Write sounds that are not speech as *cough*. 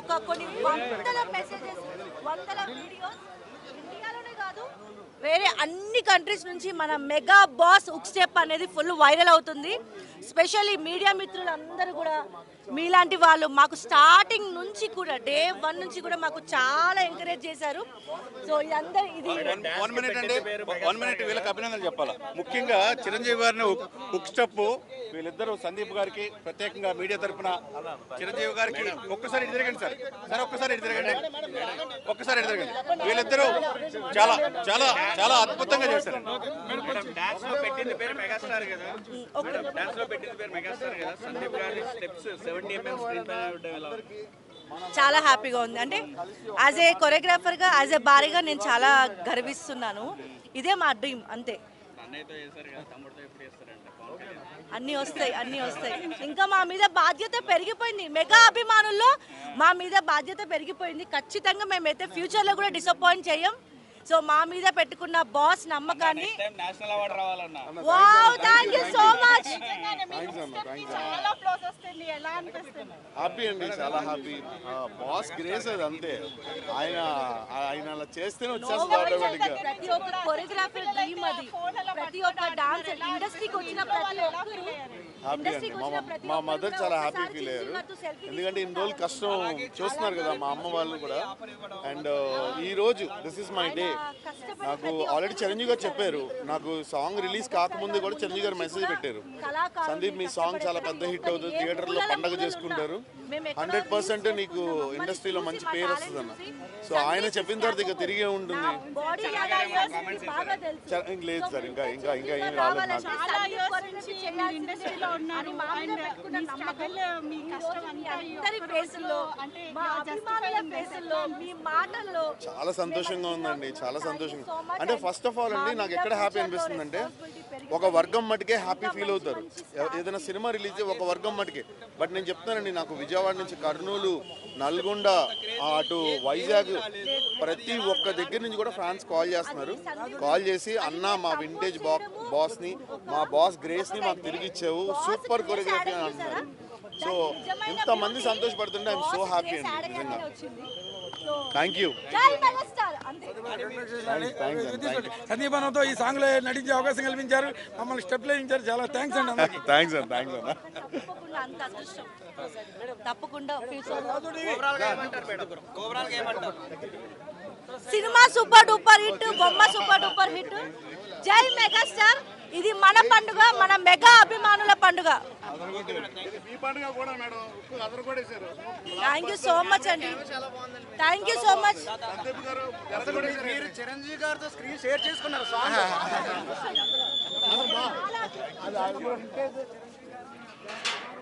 ఒక కొన్ని వందల మెసేజెస్ వందల వీడియోస్ ఇండియాలోనే కాదు వేరే అన్ని కంట్రీస్ నుంచి మన మెగా బాస్ ఉక్స్టెప్ అనేది ఫుల్ వైరల్ అవుతుంది. స్పెషల్లీ మీడియా మిత్రులందరూ కూడా మీలాంటి వాళ్ళు మాకు స్టార్టింగ్ నుంచి కూడా డే వన్ నుంచి కూడా మాకు చాలా ఎంకరేజ్ చేశారు. సో ఇదందరూ ఇది వన్ మినిట్ అండి. వన్ మినిట్ వీళ్ళకి అభినందనలు చెప్పాలి? ముఖ్యంగా చిరంజీవి గారిని ఉక్స్టెప్ వీళ్ళిద్దరూ సందీప్ గారికి ప్రత్యేకంగా మీడియా తరపున చిరంజీవి గారికి ఒక్కసారి ఇటు తిరగండి సార్. సార్ ఒక్కసారి ఇటు తిరగండి. ఒక్కసారి ఇటు తిరగండి. వీళ్ళిద్దరూ చాలా చాలా చాలా అద్భుతంగా చేశారండి డాన్స్లో పెట్టింది పేరు మెగాస్టార్ కదా. మేడం డాన్స్లో పెట్టింది పేరు మెగాస్టార్ కదా. సందీప్ గారి స్టెప్స్ సెవెంటీ ఎంఎం స్క్రీన్ పైన ఉండడం ఎలా ఉంది? చాలా హ్యాపీగా ఉంది. అంటే యాజ్ ఏ కొరియోగ్రాఫర్గా యాజ్ ఏ భారీగా నేను చాలా గర్విస్తున్నాను. ఇదే మా డ్రీమ్ అంతే. అన్నయ్యతో చేశారు కదా తమ్ముడితో ఎప్పుడు చేస్తారంటే? పవన్ కళ్యాణ్ అన్నీ వస్తాయి అన్నీ వస్తాయి. ఇంకా మా మీద బాధ్యత పెరిగిపోయింది. మెగా అభిమానుల్లో మా మీద బాధ్యత పెరిగిపోయింది. ఖచ్చితంగా మేమైతే ఫ్యూచర్లో కూడా డిసప్పాయింట్ చేయం. సో మా మీద పెట్టుకున్న బాస్ నమ్మకాన్ని టైం నేషనల్ అవార్డు రావాలన్నా. Wow thank you so much చాలా ఫ్లోస్ వస్తుంది ఎలా అనిపిస్తుంది? హ్యాపీ అండి చాలా హ్యాపీ బాస్ గ్రేస్ అది అంతే. ఆయన ఆయన అలా చేస్తేనే వచ్చేస్తుంది ఆటోమేటిక్గా. ప్రతి ఒక్క కొరియోగ్రాఫర్ డ్రీమ్ అది. ప్రతి ఒక్క డాన్స్ ఇండస్ట్రీకి వచ్చిన ప్రతి ఒక్కరు హ్యాపీ అండి. మా మా మదర్ చాలా హ్యాపీ ఫీల్ అయ్యారు. ఎందుకంటే ఇన్ని రోజులు కష్టం చూస్తున్నారు కదా మా అమ్మ వాళ్ళు కూడా. అండ్ ఈ రోజు దిస్ ఇస్ మై డే నాకు ఆల్రెడీ చిరంజీవి గారు చెప్పారు. నాకు సాంగ్ రిలీజ్ కాకముందు కూడా చిరంజీవి గారు మెసేజ్ పెట్టారు. సందీప్ మీ సాంగ్ చాలా పెద్ద హిట్ అవుతుంది. థియేటర్లో పండగ చేసుకుంటారు. హండ్రెడ్ పర్సెంట్ నీకు ఇండస్ట్రీలో మంచి పేరు వస్తుంది అన్న సో ఆయన చెప్పిన తర్వాత ఇక తిరిగే ఉంటుంది. లేదు సార్ ఇంకా ఇంకా ఇంకా ఏం రాలేదు నాకు. చాలా సంతోషంగా ఉందండి. చాలా సంతోషంగా అంటే ఫస్ట్ ఆఫ్ ఆల్ అండి నాకు ఎక్కడ హ్యాపీ అనిపిస్తుంది అంటే ఒక వర్గం మటుకే హ్యాపీ ఫీల్ అవుతారు. ఏదైనా సినిమా రిలీజ్ ఒక వర్గం మటుకే. బట్ నేను చెప్తానండి నాకు విజయవాడ నుంచి కర్నూలు నల్గొండ అటు వైజాగ్ ప్రతి ఒక్క దగ్గర నుంచి కూడా ఫ్యాన్స్ కాల్ చేస్తున్నారు. కాల్ చేసి అన్న మా వింటేజ్ బా బాస్ని మా బాస్ గ్రేస్ని మాకు తిరిగి ఇచ్చావు. సూపర్ కొరియోగ్రఫీ అని అంటున్నారు. సో ఇంతమంది సంతోషపడుతుంటే ఐఎమ్ సో హ్యాపీ అండి నిజంగా. థ్యాంక్ యూ జై మెగాస్టార్ అంతే థ్యాంక్స్ థ్యాంక్స్ సందీప్ అన్నతో ఈ సాంగ్లో నటించే అవకాశం కల్పించారు. మమ్మల్ని స్టెప్ వేయించారు చాలా థ్యాంక్స్ అండి అందరికీ. థ్యాంక్స్ అన్న థ్యాంక్స్ అన్న తప్పకుండా అంత అదృష్టం. తప్పకుండా ఫ్యూచర్ ఓవరాల్గా ఏమంటారు మేడం? ఓవరాల్గా ఏమంటారు? సినిమా సూపర్ డూపర్ హిట్ బొమ్మ సూపర్ డూపర్ హిట్. జై మెగాస్టార్. ఇది మన పండుగ మన మెగా అభిమానుల పండుగ. థ్యాంక్ యూ సో మచ్ అండి. Thank you so much. మీరు చిరంజీవి గారితో స్క్రీన్ షేర్ చేసుకున్నారు సాంగ్ *laughs*